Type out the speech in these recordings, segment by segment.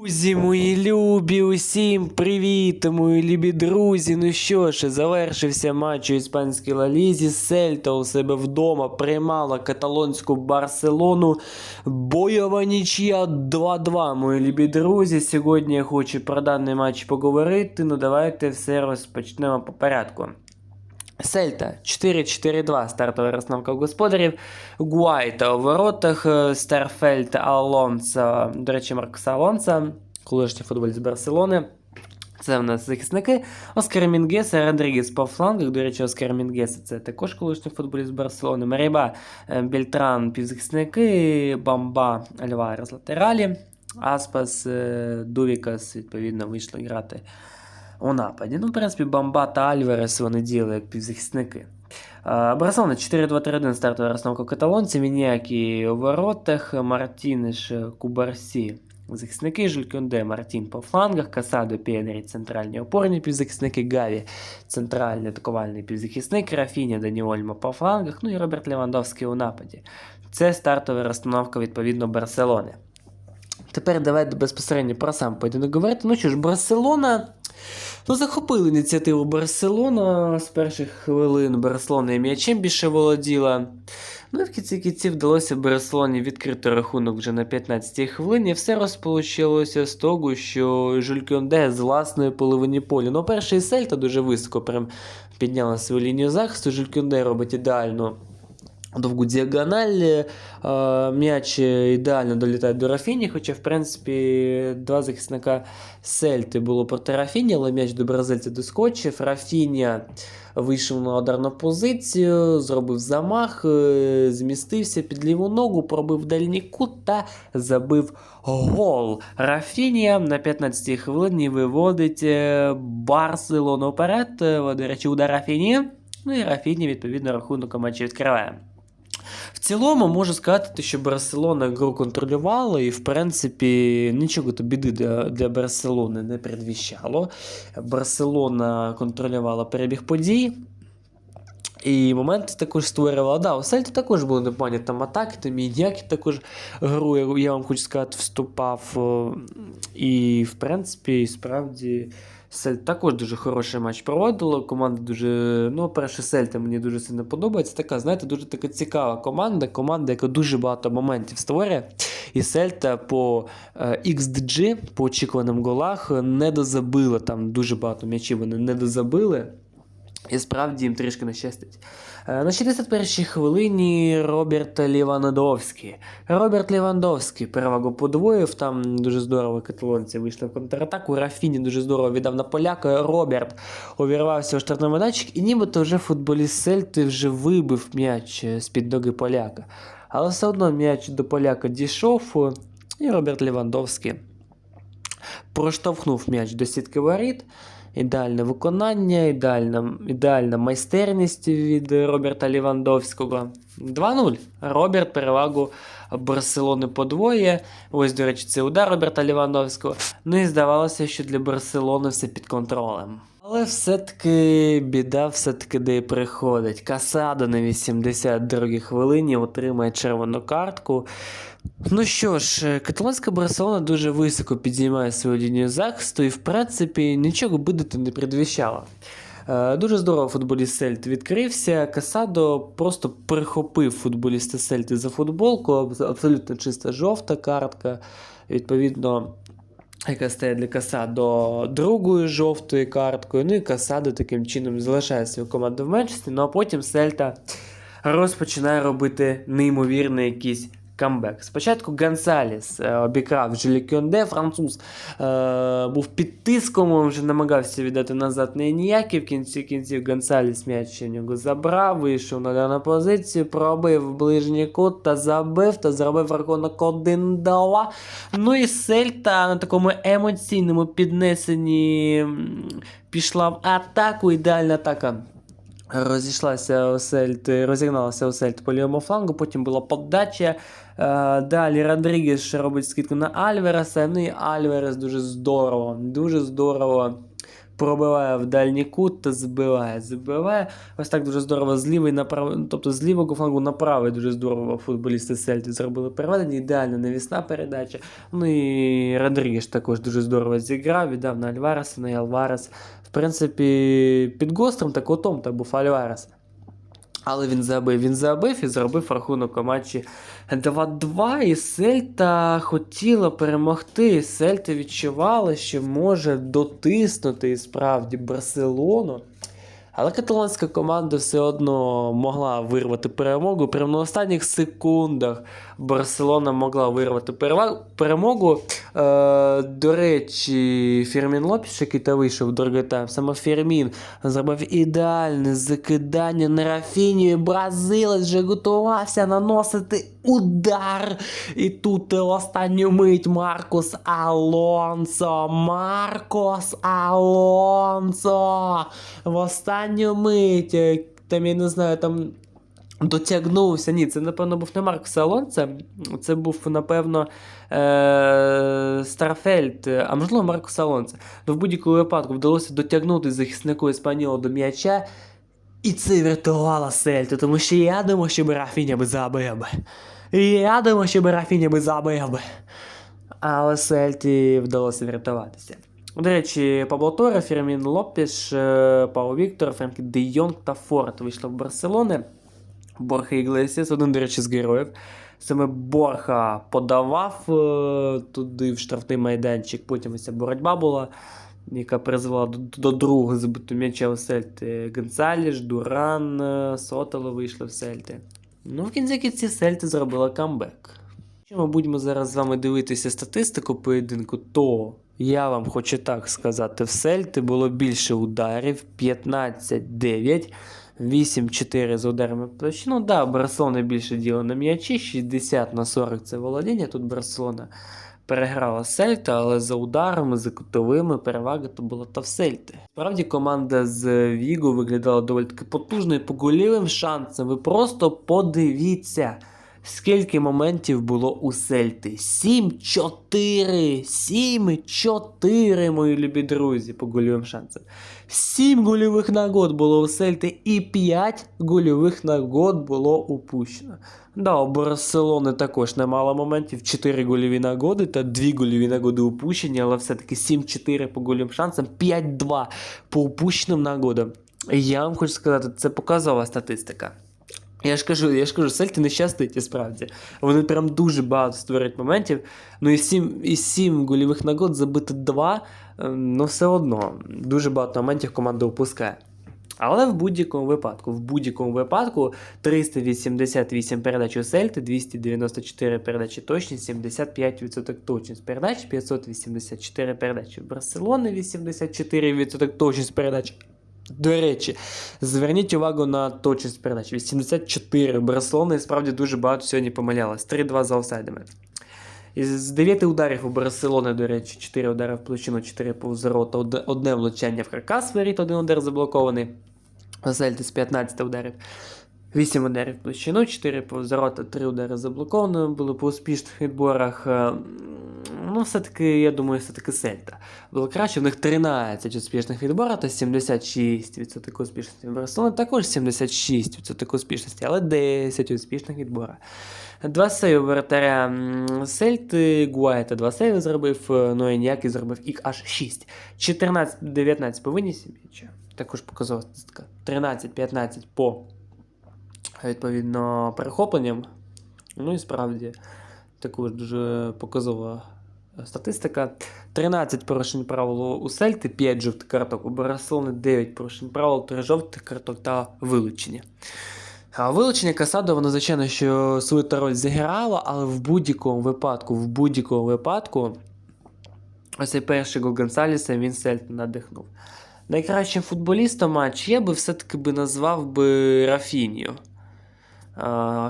Друзі, мої любі, усім привіт, мої любі друзі. Ну що ж, завершився матч у іспанській лалізі. Сельта у себе вдома приймала каталонську Барселону. Бойова нічия 2-2, мої любі друзі. Сьогодні я хочу про даний матч поговорити. Ну давайте все розпочнемо по порядку. Сельта 4-4-2 стартова розстановка господарів. Гуайта у воротах, е, Старфельд Алонсо, до речі, Маркоса Алонсо, колишній футболіст Барселони. Це в нас захисники. Оскар Мінгеса, Родрігес по флангах. До речі, Оскар Мінгеса це також колишній футболіст Барселони. Маріба, е, Бельтран, півзахисники, Бамба, Альварес латералі. Аспас, е, Дувікас, відповідно, вийшли грати у нападі. Ну, в принципі, Бамба та Альварес вони діяли як півзахисники. Барселона 4-2-3-1 стартова розстановка каталонців, Мінякі у воротах, Мартінеш, Кубарсі. Захисники Жиль Кюнде, Мартін по флангах, Касадо, Пєнері, центральні опорні півзахисники, Гаві, центральний атакувальний півзахисник, Рафіня, Дані Ольмо по флангах, ну і Роберт Левандовський у нападі. Це стартова розстановка відповідно Барселони. Тепер давайте безпосередньо про сам поєдинок говорити. Ну що ж, Барселона. Ну, захопили ініціативу Барселона з перших хвилин. Барселона і м'ячем більше володіла. Ну і в кінці кінці вдалося Барселоні відкрити рахунок вже на 15-й хвилині. Все розполучилося з того, що Жюль Кьонде з власної половини поля. Ну, перший Сельта дуже високо прям підняла свою лінію захисту. Жюль Кьонде робить ідеально довгу діагональ. е, М'яч ідеально долітає до Рафіні, хоча, в принципі, два захисника Сельти було проти Рафіні, але м'яч до бразильця доскочив. Рафіня вийшов на ударну позицію, зробив замах, е, змістився під ліву ногу, пробив дальній кут та забив гол. Рафінія на 15-й хвилині виводить е, Барселону вперед. Е, До речі, удар Рафіні. Ну і Рафіні, відповідно, рахунок матчі відкриває. В цілому можу сказати, що Барселона гру контролювала, і, в принципі, нічого то біди для, Барселони не передвіщало. Барселона контролювала перебіг подій. І моменти також створювала. Да, у Сельті також були непогані там атаки, там і ніякі також гру, я- вам хочу сказати, вступав. І, в принципі, справді. Сельт також дуже хороший матч проводила. Команда дуже. Ну, перше, Сельта мені дуже сильно подобається. Така, знаєте, дуже така цікава команда. Команда, яка дуже багато моментів створює. І Сельта по е, XDG, по очікуваним голах, не дозабила. Там дуже багато м'ячів вони не дозабили. І справді їм трішки не щастить. Е, На 61-й хвилині Роберт Лівандовський. Роберт Лівандовський перевагу подвоїв. Там дуже здорово каталонці вийшли в контратаку. Рафіні дуже здорово віддав на поляка. Роберт увірвався у штрафний майданчик, і нібито вже футболіст Сельти вже вибив м'яч е, з-під ноги поляка. Але все одно м'яч до поляка дійшов, е, і Роберт Лівандовський проштовхнув м'яч до сітки воріт. Ідеальне виконання, ідеальна, ідеальна майстерність від Роберта Лівандовського. 2-0. Роберт перевагу Барселони подвоє. Ось, до речі, це удар Роберта Лівандовського. Ну і здавалося, що для Барселони все під контролем. Але все-таки біда все-таки де й приходить. Касадо на 82-й хвилині отримає червону картку. Ну що ж, е, каталонська Барселона дуже високо підіймає свою лінію захисту і, в принципі, нічого бидати не предвіщала. Е, Дуже здорово футболіст Сельт відкрився. Касадо просто прихопив футболіста Сельти за футболку, абсолютно чиста жовта картка. Відповідно, яка стає для Касадо другою жовтою карткою. Ну і Касадо таким чином залишає свою команду в меншості. Ну а потім Сельта розпочинає робити неймовірний якийсь камбек. Спочатку Гонсаліс е, обікрав Жилі Кьонде, француз е, був під тиском, вже намагався віддати назад не ніякий. В кінці кінців Гонсаліс м'яч у нього забрав, вийшов на дану позицію, пробив ближній кут та забив, та зробив рахунок 1-2. Ну і Сельта на такому емоційному піднесенні пішла в атаку, ідеальна атака. Розійшлася Осельд, розігналася Осельд по лівому флангу, потім була подача. Е, далі Родрігес робить скидку на Альвереса. Ну і Альверес дуже здорово, дуже здорово пробиває в дальній кут та збиває. збиває. Ось так дуже здорово з лівий направ... тобто з лівого флангу на дуже здорово футболісти Сельті зробили переведення. Ідеальна навісна передача. Ну і Родрігеш також дуже здорово зіграв, віддав на Альвареса, на Альварес. В принципі, під гострим та котом та був Альварес. Але він забив, він забив і зробив рахунок у матчі 2-2. І Сельта хотіла перемогти. Сельта відчувала, що може дотиснути і справді Барселону. Але каталонська команда все одно могла вирвати перемогу. Прямо на останніх секундах Барселона могла вирвати перемогу. Е, до речі, Фермін Лопіш, який та вийшов другий тайм, саме Фермін зробив ідеальне закидання на Рафінію. Бразилець вже готувався наносити удар. І тут останню мить Маркус Алонсо. Маркос Алонсо. В останню мить. е, Там я не знаю, там. Дотягнувся. Ні, це, напевно, був не Маркус Алонсо. Це був, напевно, е- Старфельд, а можливо, Маркус Алонсо. Ну, в будь-якому випадку вдалося дотягнути захиснику Іспанілу до м'яча. І це врятувало Сельту, тому що я думав, що Рафіня би забив. би. Я думав, що Рафіня би забив. би. Але Сельті вдалося врятуватися. До речі, Пабло Торе, Фермін Лопіш, е, Пао Віктор, Френкі Де Йонг та Форд вийшли в Барселони. Борха Іглесіас, один, до речі, з героїв. Саме Борха подавав е, туди в штрафний майданчик, потім ця боротьба була, яка призвела до, до другого забитого м'яча у Сельти. Гонсаліш, Дуран, е, Сотело вийшли в Сельти. Ну, в кінці кінці Сельти зробила камбек. Якщо ми будемо зараз з вами дивитися статистику поєдинку, то я вам хочу так сказати: в Сельти було більше ударів 15-9. 8-4 з ударами площину. Ну да, Барселона більше діло на м'ячі, 60 на 40 це володіння. Тут Барселона переграла Сельта, але за ударами, за кутовими перевага то була та в Сельти. Справді команда з Вігу виглядала доволі таки потужною по голівим шансам. Ви просто подивіться. Скільки моментів було у Сельти? 7-4! 7-4, мої любі друзі, по гольовим шансам. 7 гольових нагод було у Сельти і 5 гольових нагод було упущено. Да, у Барселони також немало моментів, 4 гольові нагоди та 2 гольові нагоди упущені, але все-таки 7-4 по гольовим шансам, 5-2 по упущеним нагодам. Я вам хочу сказати, це показова статистика. Я ж кажу, я ж кажу, Сельти нещастить справді. Вони прям дуже багато створюють моментів. Ну і 7, і 7 гольових нагод забити 2, ну все одно. Дуже багато моментів команда опускає. Але в будь-якому випадку, в будь-якому випадку 388 передач у Сельти, 294 передачі точність, 75% точність передач, 584 передачі в Барселони, 84% точність передач. До речі, зверніть увагу на точність передач. 84 Барселона і справді дуже багато сьогодні помилялась. 3-2 за офсайдами. Із 9 ударів у Барселони, до речі, 4 удари в площину, 4 повз ворота, одне- влучання в каркас воріт, один удар заблокований. Сельти з 15 ударів. 8 ударів в площину, 4 повз ворота, 3 удари заблоковано були по успішних відборах. Е, Ну, все-таки, я думаю, все-таки Сельта. Було краще, в них 13 успішних відборів та 76% успішності. В Барселони також 76% успішності, але 10 успішних відборів. Два сейви воротаря Сельти, Гуайта два сейви зробив, е, ну і ніякий зробив їх аж 6. 14-19 по винісі м'яча. Також показова статистика. 13-15 по відповідно перехопленням. Ну і справді також дуже показова статистика. 13 порушень правил у Сельти, 5 жовтих карток, у Барселони 9 порушень правил, 3 жовтих карток та вилучення. А вилучення Касадо, воно, звичайно, що свою роль зіграло, але в будь-якому випадку, в будь-якому випадку, ось цей перший гол Гонсаліса він Сельту надихнув. Найкращим футболістом матч я би все-таки би назвав би Рафінію.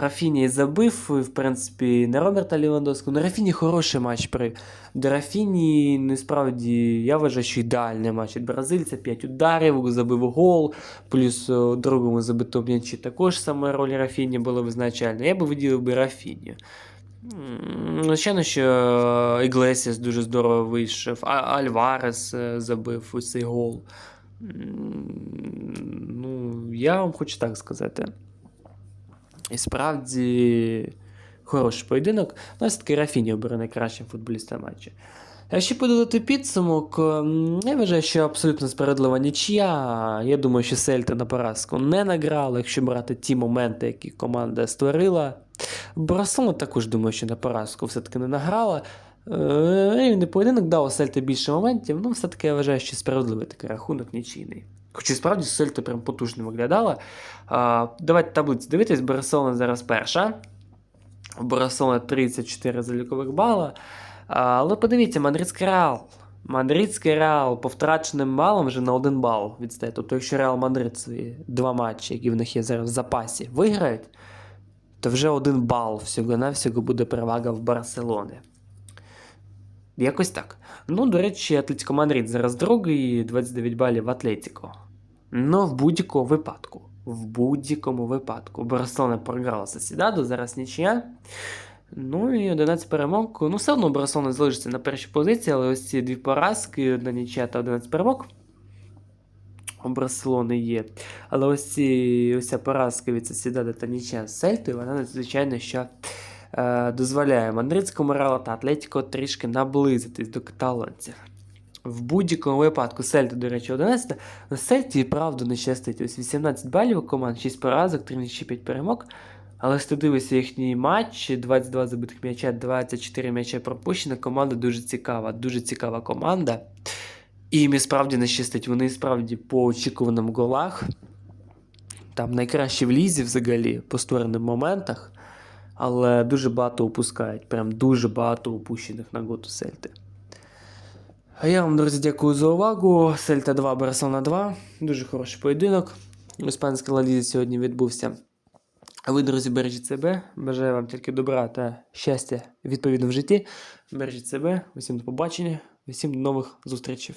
Рафіні забив, і, в принципі, не Роберта Лівандовського. На Рафіні хороший матч при. До Рафіні, насправді, я вважаю, що ідеальний матч від бразильця. 5 ударів, забив гол, плюс у другому забитому м'ячі також саме роль Рафіні була визначальна. Я би виділив би Рафіні. Звичайно, що Іглесіас дуже здорово вийшов, а Альварес е, забив ось цей гол. Ну, я вам хочу так сказати. І справді хороший поєдинок. У нас таки Рафіні обере найкращим футболістом матчу. Якщо подивити підсумок, я вважаю, що абсолютно справедлива нічия. Я думаю, що Сельта на поразку не награла, якщо брати ті моменти, які команда створила. Барселона також думаю, що на поразку все-таки не награла. Е, Рівний поєдинок дав у Сельти більше моментів, ну все-таки я вважаю, що справедливий такий рахунок нічийний. Хоча справді Сельта прям потужно виглядала. А, давайте таблицю дивитись, Барселона зараз перша. У Барселони 34 залікових бала. А, але подивіться, Мадридський Реал. Мадридський Реал по втраченим балам вже на один бал відстає. Тобто, якщо Реал Мадрид свої два матчі, які в них є зараз в запасі, виграють, то вже один бал всього-навсього буде перевага в Барселони. Якось так. Ну, до речі, Атлетико Мадрид зараз другий, 29 балів Атлетико. Ну, в будь-якому випадку. В будь-якому випадку. Барселона програла Сосідаду, зараз нічия. Ну і 11 перемог. Ну, все одно Барселона залишиться на першій позиції, але ось ці дві поразки, одна нічия та 11 перемог. У Барселони є. Але ось ці ось ця поразка від Сосідаду та нічия з Сельтою, вона надзвичайно що е, дозволяє Мадридському Реалу та Атлетіко трішки наблизитись до каталонців. В будь-якому випадку Сельта, до речі, 11. На Сельті і правда не щастить. Ось 18 балів у команд, 6 поразок, 3 нічі, 5 перемог. Але якщо ти дивишся їхні матчі, 22 забитих м'яча, 24 м'яча пропущено. Команда дуже цікава, дуже цікава команда. І їм і справді не щастить. Вони справді по очікуваним голах. Там найкраще в лізі взагалі по створеним моментах. Але дуже багато упускають. Прям дуже багато упущених на готу Сельти. Я вам, друзі, дякую за увагу. Сельта 2, Барселона 2. Дуже хороший поєдинок. Іспанська лалізі сьогодні відбувся. А ви, друзі, бережіть себе. Бажаю вам тільки добра та щастя відповідно в житті. Бережіть себе. Усім до побачення, усім до нових зустрічей.